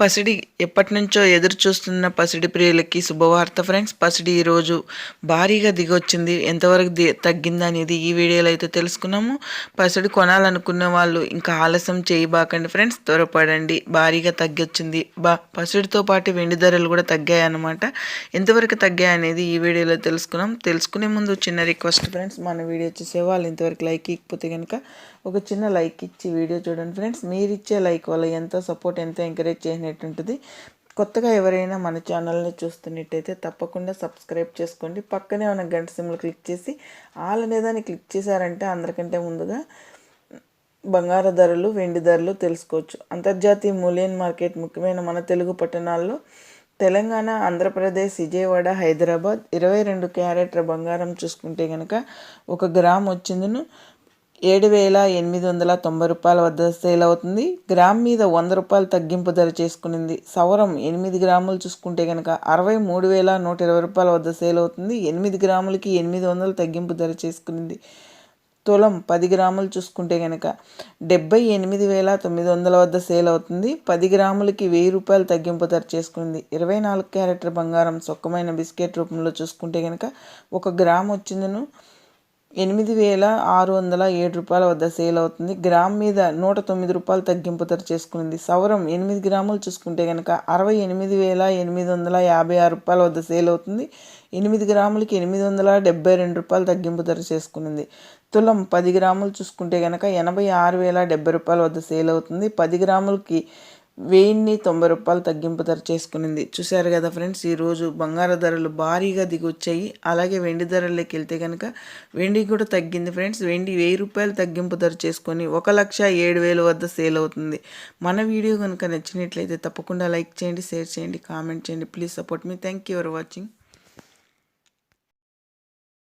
పసిడి ఎప్పటి నుంచో ఎదురు చూస్తున్న పసిడి ప్రియులకి శుభవార్త ఫ్రెండ్స్. పసిడి ఈరోజు భారీగా దిగొచ్చింది. ఎంతవరకు ది తగ్గింది అనేది ఈ వీడియోలో అయితే తెలుసుకున్నాము. పసిడి కొనాలనుకున్న వాళ్ళు ఇంకా ఆలస్యం చేయబాకండి ఫ్రెండ్స్. త్వరపడండి. భారీగా తగ్గొచ్చింది. బా పసిడితో పాటు వెండి ధరలు కూడా తగ్గాయి అన్నమాట ఎంతవరకు తగ్గాయి అనేది ఈ వీడియోలో తెలుసుకున్నాం. తెలుసుకునే ముందు చిన్న రిక్వెస్ట్ ఫ్రెండ్స్. మన వీడియో చూసే వాళ్ళు ఇంతవరకు లైక్ ఇకపోతే కనుక ఒక చిన్న లైక్ ఇచ్చి వీడియో చూడండి ఫ్రెండ్స్. మీరు ఇచ్చే లైక్ వల్ల ఎంతో సపోర్ట్ ఎంతో ఎంకరేజ్ చేయండి అనేటువంటిది కొత్తగా ఎవరైనా మన ఛానల్ని చూస్తున్నట్టయితే తప్పకుండా సబ్స్క్రైబ్ చేసుకోండి. పక్కనే ఉన్న గంట సిమ్లు క్లిక్ చేసి ఆల్ అనేదాన్ని క్లిక్ చేశారంటే అందరికంటే ముందుగా బంగారు ధరలు వెండి ధరలు తెలుసుకోవచ్చు. అంతర్జాతీయ మూలియన్ మార్కెట్ ముఖ్యమైన మన తెలుగు పట్టణాల్లో తెలంగాణ ఆంధ్రప్రదేశ్ విజయవాడ హైదరాబాద్ ఇరవై రెండు క్యారెట్ల బంగారం చూసుకుంటే కనుక ఒక గ్రామ్ వచ్చిందను. ఏడు వేల ఎనిమిది వందల తొంభై రూపాయల వద్ద సేల్ అవుతుంది. గ్రామ్ మీద వంద రూపాయలు తగ్గింపు ధర చేసుకునింది. సవరం ఎనిమిది గ్రాములు చూసుకుంటే కనుక అరవై మూడు వేల నూట ఇరవై రూపాయల వద్ద సేల్ అవుతుంది. ఎనిమిది గ్రాములకి ఎనిమిది వందలు తగ్గింపు ధర చేసుకునింది. తులం పది గ్రాములు చూసుకుంటే కనుక డెబ్బై ఎనిమిది వేల తొమ్మిది వందల వద్ద సేల్ అవుతుంది. పది గ్రాములకి వెయ్యి రూపాయలు తగ్గింపు ధర చేసుకుంది ఇరవై నాలుగు క్యారెట్ల బంగారం సొక్కమైన బిస్కెట్ రూపంలో చూసుకుంటే కనుక ఒక గ్రామ్ వచ్చిందను. ఎనిమిది వేల ఆరు వందల ఏడు రూపాయల వద్ద సేల్ అవుతుంది. గ్రామ్ మీద నూట తొమ్మిది రూపాయలు తగ్గింపు ధర చేసుకునింది సౌరం ఎనిమిది గ్రాములు చూసుకుంటే కనుక అరవై ఎనిమిది వేల ఎనిమిది వందల యాభై ఆరు రూపాయల వద్ద సేల్ అవుతుంది. ఎనిమిది గ్రాములకి ఎనిమిది వందల డెబ్బై రెండు రూపాయలు తగ్గింపు ధర చేసుకునింది. తులం పది గ్రాములు చూసుకుంటే కనుక ఎనభై ఆరు వేల డెబ్బై రూపాయల వద్ద సేల్ అవుతుంది. పది గ్రాములకి వెయ్యిన్ని తొంభై రూపాయలు తగ్గింపు ధర చేసుకునింది. చూశారు కదా ఫ్రెండ్స్ ఈరోజు బంగారు ధరలు భారీగా దిగొచ్చాయి. అలాగే వెండి ధరల్లోకి వెళ్తే కనుక వెండి కూడా తగ్గింది ఫ్రెండ్స్. వెండి వెయ్యి రూపాయలు తగ్గింపు ధర చేసుకొని ఒక లక్ష ఏడు వేలు వద్ద సేల్ అవుతుంది. మన వీడియో కనుక నచ్చినట్లయితే తప్పకుండా లైక్ చేయండి షేర్ చేయండి కామెంట్ చేయండి. Please support me. Thank you for watching.